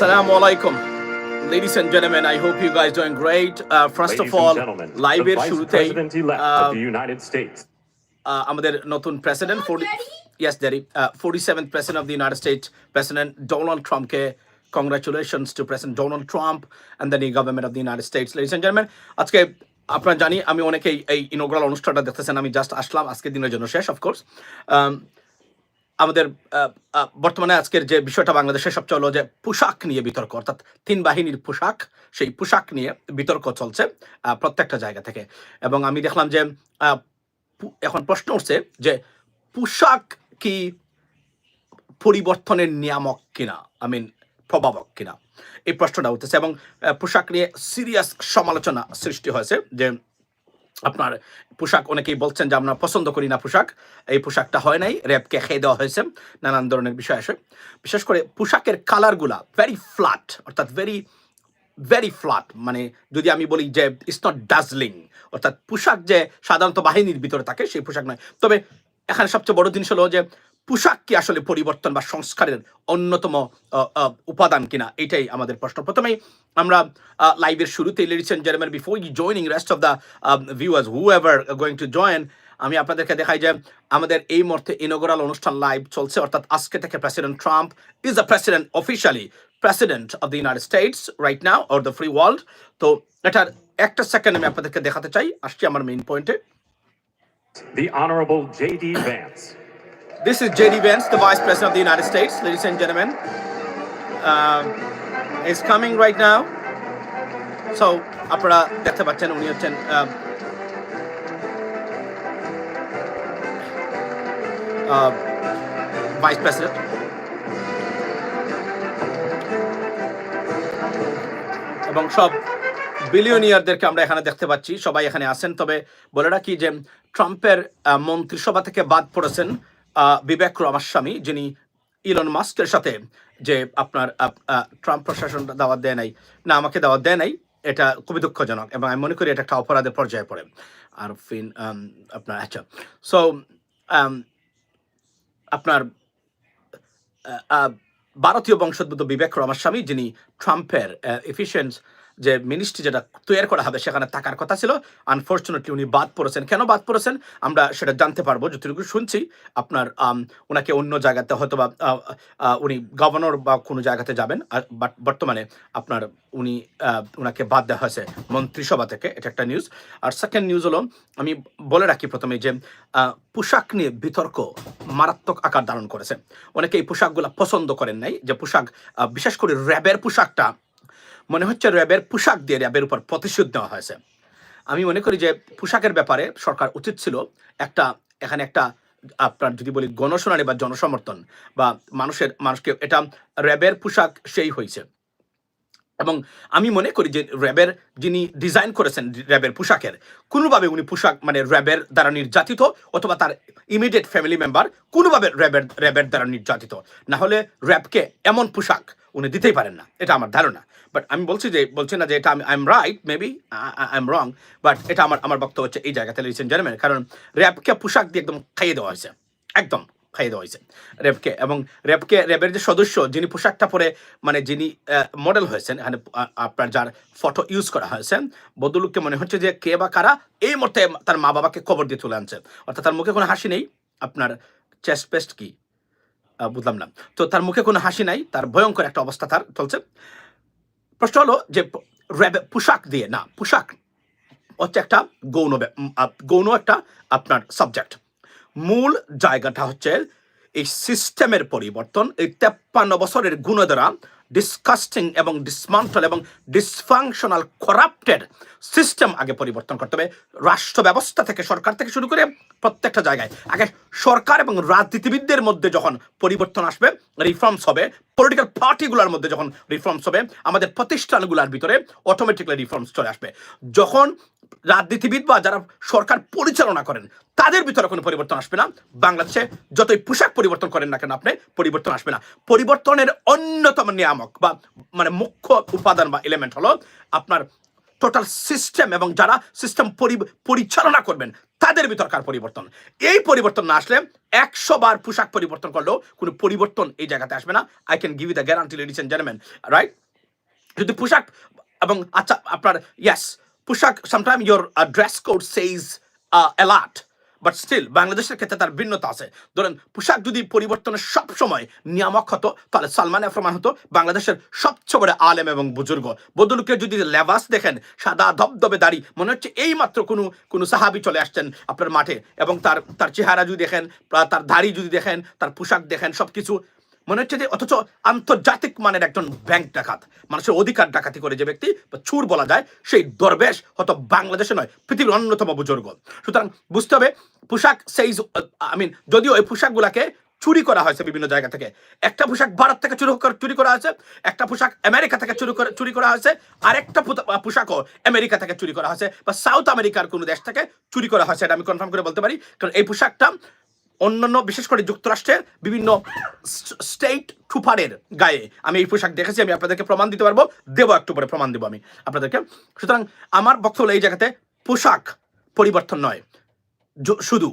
Assalamu alaikum. Ladies and gentlemen, I hope you guys doing great. Uh, first Ladies of all, and gentlemen, live the এর Vice শুরুতেই uh, of the United States. uh, আমাদের নতুন president forty yes daddy forty seventh president of the United States president Donald ট্রাম্পকে congratulations to president Donald Trump and the new government of the United States ladies and gentleman আজকে আপনারা জানি আমি অনেকেই এই inaugural অনুষ্ঠানটা দেখতেছেন আমি জাস্ট আসলাম আজকের দিনের জন্য শেষ অফকোর্স আমাদের বর্তমানে আজকের যে বিষয়টা বাংলাদেশে সবচেয়ে হলো যে পোশাক নিয়ে বিতর্ক, অর্থাৎ তিন বাহিনীর পোশাক, সেই পোশাক নিয়ে বিতর্ক চলছে প্রত্যেকটা জায়গা থেকে। এবং আমি দেখলাম যে এখন প্রশ্ন উঠছে যে পোশাক কি পরিবর্তনের নিয়ামক কিনা? আই মিন প্রভাবক কিনা? এই প্রশ্নটা উঠতেছে এবং পোশাক নিয়ে সিরিয়াস সমালোচনা সৃষ্টি হয়েছে যে আপনার পোশাক অনেকেই বলছেন যে আমরা পছন্দ করি না পোশাক। এই পোশাকটা হয় নাই র্যাবকে খেয়ে দেওয়া হয়েছে, নানান ধরনের বিষয় আসে। বিশেষ করে পোশাকের কালারগুলা ভেরি ফ্ল্যাট অর্থাৎ ভেরি ভেরি ফ্ল্যাট মানে যদি আমি বলি যে ইটস নট ডাজলিং অর্থাৎ পোশাক যে সাধারণত বাহিনীর ভিতরে থাকে, সেই পোশাক নয়। তবে এখানে সবচেয়ে বড় জিনিস হলো যে পোশাক কি আসলে পরিবর্তন বা সংস্কারের অন্যতম উপাদান কিনা? এটাই আমাদের প্রশ্ন। প্রথমেই আমরা লাইভের শুরুতেই ladies and before you joining rest of the viewers whoever going to join আমি আপনাদেরকে দেখাই যে আমাদের এই মুহূর্তে ইনোগ্রাল অনুষ্ঠান লাইভ চলছে। অর্থাৎ আজকে থেকে president Trump is the president officially president of the United States right now or the free world তো এটার একটা সেকেন্ড আমি আপনাদেরকে দেখাতে চাই। আসছি আমার মেইন পয়েন্টে The Honorable J.D. This is J.D. Vance, the Vice President of the United States, ladies and gentlemen. Um, is coming right now. So, আপনারা দেখতে পাচ্ছেন উনি হচ্ছেন um, uh, Vice President. এবং সব বিলিয়নিয়ারদেরকে আমরা এখানে দেখতে পাচ্ছি সবাই এখানে আছেন তবে বলে রাখি যে ট্রাম্পের মন্ত্রিসভা থেকে বাদ পড়েছেন বিবেক রামাস্বামী, যিনি ইলন মাস্কের সাথে যে আপনার ট্রাম্প প্রশাসন দাওয়াত দেয় নাই, না, আমাকে দাওয়াত দেয় নাই, এটা খুবই দুঃখজনক এবং আমি মনে করি এটা একটা অপরাধের পর্যায়ে পড়ে। আর ফিন আপনার আচ্ছা। সো আপনার ভারতীয় বংশোদ্ভূত বিবেক রামাস্বামী, যিনি ট্রাম্পের এফিসিয়েন্স যে মিনিস্ট্রি যেটা তৈরি করা হবে সেখানে থাকার কথা ছিল। আনফর্চুনেটলি উনি বাদ পড়েছেন। কেন বাদ পড়েছেন? আমরা সেটা জানতে পারব, যতটুকু শুনছি। আপনার ওনাকে অন্য জায়গাতে হয়তো বা উনি গভর্নর বা কোনো জায়গাতে যাবেন। বর্তমানে আপনার উনি ওনাকে বাদ দেওয়া হয়েছে মন্ত্রিসভা থেকে। এটা একটা নিউজ আর সেকেন্ড নিউজ হলো, আমি বলে রাখি প্রথমে যে পোশাক নিয়ে বিতর্ক মারাত্মক আকার ধারণ করেছে। অনেকে এই পোশাকগুলো পছন্দ করেন নাই। যে পোশাক বিশেষ করে র্যাবের পোশাকটা মনে হচ্ছে র্যাবের পোশাক দিয়ে র্যাবের উপর প্রতিশোধ নেওয়া হয়েছে। আমি মনে করি যে পোশাকের ব্যাপারে সরকার উচিত ছিল একটা, এখানে একটা আপনার যদি বলি গণশুনানি বা জনসমর্থন বা মানুষের, মানুষকে এটা র্যাবের পোশাক সেই হয়েছে। এবং আমি মনে করি যে র্যাবের যিনি ডিজাইন করেছেন র্যাবের পোশাকের, কোনোভাবে উনি পোশাক মানে র্যাবের দ্বারা নির্যাতিত অথবা তার ইমিডিয়েট ফ্যামিলি মেম্বার কোনোভাবে র্যাবের র্যাবের দ্বারা নির্যাতিত। না হলে র্যাবকে এমন পোশাক উনি দিতেই পারেন না। এটা আমার ধারণা। বাট আমি বলছি যে, বলছি না যে এটা আমি I am right maybe I am wrong but এটা আমার আমার বক্তব্য হচ্ছে এই জায়গাতে লিসেন জানেন কারণ র্যাবকে পোশাক দিয়ে একদম খাইয়ে দেওয়া হয়েছে। একদম খাইয়ে দেওয়া হয়েছে। র্যাবকে, এবং র্যাবকে, র্যাবের যে সদস্য, যিনি পোশাকটা পরে মানে যিনি মডেল হয়েছেন, এখানে আপনার যার ফটো ইউজ করা হয়েছে, বদলুককে মনে হচ্ছে যে কে বা কারা, এই মুহূর্তে তার মা বাবাকে কবর দিয়ে তুলে আনছে। অর্থাৎ তার মুখে কোনো হাসি নেই। আপনার চেস্ট পেস্ট কি? বুঝলাম না। তো তার মুখে কোনো হাসি নাই, তার ভয়ঙ্কর একটা অবস্থা তার চলছে। প্রশ্ন হলো যে পোশাক দিয়ে, না, পোশাক হচ্ছে একটা গৌণ গৌণ একটা আপনার সাবজেক্ট মূল জায়গাটা হচ্ছে এই সিস্টেমের পরিবর্তন, এই তেপ্পান্ন বছরের গুণ দ্বারা ডিসকাস্টিং এবং ডিসমান্টল এবং ডিসফাংশনাল করাপ্টেড সিস্টেম আগে পরিবর্তন করতে হবে। রাষ্ট্র ব্যবস্থা থেকে, সরকার থেকে শুরু করে প্রত্যেকটা জায়গায়। আগে সরকার এবং রাজনীতিবিদদের মধ্যে যখন পরিবর্তন আসবে রিফর্মস হবে পলিটিক্যাল পার্টিগুলোর মধ্যে যখন রিফর্মস হবে, আমাদের প্রতিষ্ঠানগুলোর ভিতরে অটোমেটিক্যালি রিফর্মস চলে আসবে। যখন রাজনীতিবিদ বা যারা সরকার পরিচালনা করেন, তাদের ভিতরে কোনো পরিবর্তন আসবে না। বাংলাদেশে যতই পোশাক পরিবর্তন করেন না কেন আপনি, পরিবর্তন আসবে না। পরিবর্তনের অন্যতম নিয়ামক বা মানে মুখ্য উপাদান বা এলিমেন্ট হলো আপনার টোটাল সিস্টেম এবং যারা সিস্টেম পরিচালনা করবেন, তাদের ভিতরকার পরিবর্তন। এই পরিবর্তন না আসলে একশো বার পোশাক পরিবর্তন করলেও কোনো পরিবর্তন এই জায়গাতে আসবে না। I can give you the guarantee ladies and gentleman right যদি পোশাক এবং আচ্ছা আপনার ইয়াস পোশাক sometime your dress code says alert but still বাংলাদেশের ক্ষেত্রে তার ভিন্নতা আছে। ধরেন, পোশাক যদি পরিবর্তনের সব সময় নিয়ামক হতো, তাহলে সালমান এফ রহমান হতো বাংলাদেশের সবচেয়ে বড় আলেম এবং বুজুর্গ। বদলুকে যদি লেবাস দেখেন, সাদা ধবধবে দাড়ি, মনে হচ্ছে এই মাত্র কোনো কোনো সাহাবি চলে আসছেন আপনার মাঠে। এবং তার তার চেহারা যদি দেখেন তার দাড়ি যদি দেখেন, তার পোশাক দেখেন সব কিছু মনে হচ্ছে যে অথচ আন্তর্জাতিক মানের একজন ব্যাংক ডাকাত, মানুষের অধিকার ডাকাতি করে যে ব্যক্তি বা চুর বলা যায়, সেই দরবেশ হয়তো বাংলাদেশে নয়, পৃথিবীর অন্যতম বুজুর্গ। সুতরাং বুঝতে হবে, পোশাক সেই আই মিন যদিও এই পোশাকগুলাকে চুরি করা হয়েছে বিভিন্ন জায়গা থেকে, একটা পোশাক ভারত থেকে চুরি চুরি করা হয়েছে, একটা পোশাক আমেরিকা থেকে চুরি করে, চুরি করা হয়েছে, আরেকটা পুত- পোশাকও আমেরিকা থেকে চুরি করা হয়েছে, বা সাউথ আমেরিকার কোনো দেশ থেকে চুরি করা হয়েছে, এটা আমি কনফার্ম করে বলতে পারি, কারণ এই পোশাকটা অন্যান্য, বিশেষ করে যুক্তরাষ্ট্রের বিভিন্ন স্টেট ঠুফারের গায়ে আমি এই পোশাক দেখেছি, আমি আপনাদেরকে প্রমাণ দিতে পারব। দেবো একটু পরে প্রমাণ দেবো আমি আপনাদেরকে। সুতরাং আমার বক্তব্য এই জায়গাতে পোশাক পরিবর্তন নয় শুধু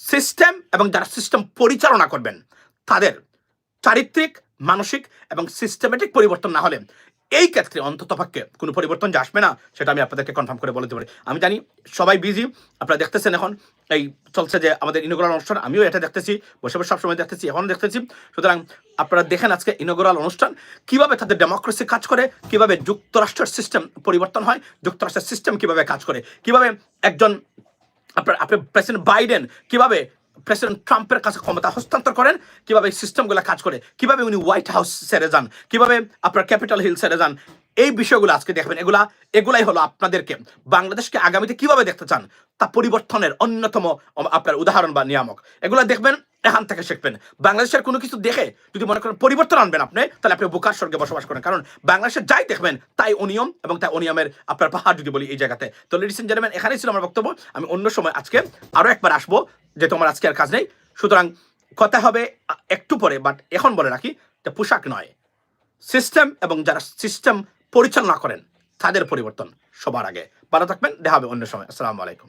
সিস্টেম এবং যারা সিস্টেম পরিচালনা করবেন, তাদের চারিত্রিক মানসিক এবং সিস্টেমেটিক পরিবর্তন না হলে এই ক্ষেত্রে অন্তত পক্ষে কোনো পরিবর্তন যে আসবে না, সেটা আমি আপনাদেরকে কনফার্ম করে বলতে পারি আমি জানি সবাই বিজি আপনারা দেখতেছেন এখন এই চলছে যে আমাদের ইনোগ্রাল অনুষ্ঠান, আমিও এটা দেখতেছি, বসে বসে সবসময় দেখতেছি এখন দেখতেছি। সুতরাং আপনারা দেখেন আজকে ইনোগ্রাল অনুষ্ঠান, কীভাবে তাদের ডেমোক্রেসি কাজ করে, কীভাবে যুক্তরাষ্ট্রের সিস্টেম পরিবর্তন হয়, যুক্তরাষ্ট্রের সিস্টেম কীভাবে কাজ করে, কীভাবে একজন আপনার, আপনি প্রেসিডেন্ট বাইডেন কীভাবে প্রেসিডেন্ট ট্রাম্পের কাছে ক্ষমতা হস্তান্তর করেন, কীভাবে সিস্টেমগুলো কাজ করে, কীভাবে উনি হোয়াইট হাউস সেরে যান, কীভাবে আপনার ক্যাপিটাল হিল সেরে যান, এই বিষয়গুলো আজকে দেখবেন। এগুলা এগুলাই হলো আপনাদেরকে বাংলাদেশকে আগামীতে কীভাবে দেখতে চান, তা পরিবর্তনের অন্যতম আপনার উদাহরণ বা নিয়ামক। এগুলা দেখবেন এখান থেকে শিখবেন। বাংলাদেশের কোনো কিছু দেখে যদি মনে করেন পরিবর্তন আনবেন আপনি, তাহলে আপনি বোকার স্বর্গে বসবাস করেন। কারণ বাংলাদেশের যাই দেখবেন, তাই অনিয়ম এবং তাই অনিয়মের আপনার পাহাড় যদি বলি এই জায়গাতে। তো লেডিস এন্ড জেন্টলম্যান এখানেই ছিল আমার বক্তব্য। আমি অন্য সময় আজকে আরও একবার আসব, যে তোমার আজকে আর কাজ নেই। সুতরাং কথা হবে একটু পরে বাট এখন বলে রাখি যে পোশাক নয়। সিস্টেম এবং যারা সিস্টেম পরিচালনা করেন, তাদের পরিবর্তন সবার আগে। ভালো থাকবেন, দেখা হবে অন্য সময়। আসসালামু আলাইকুম।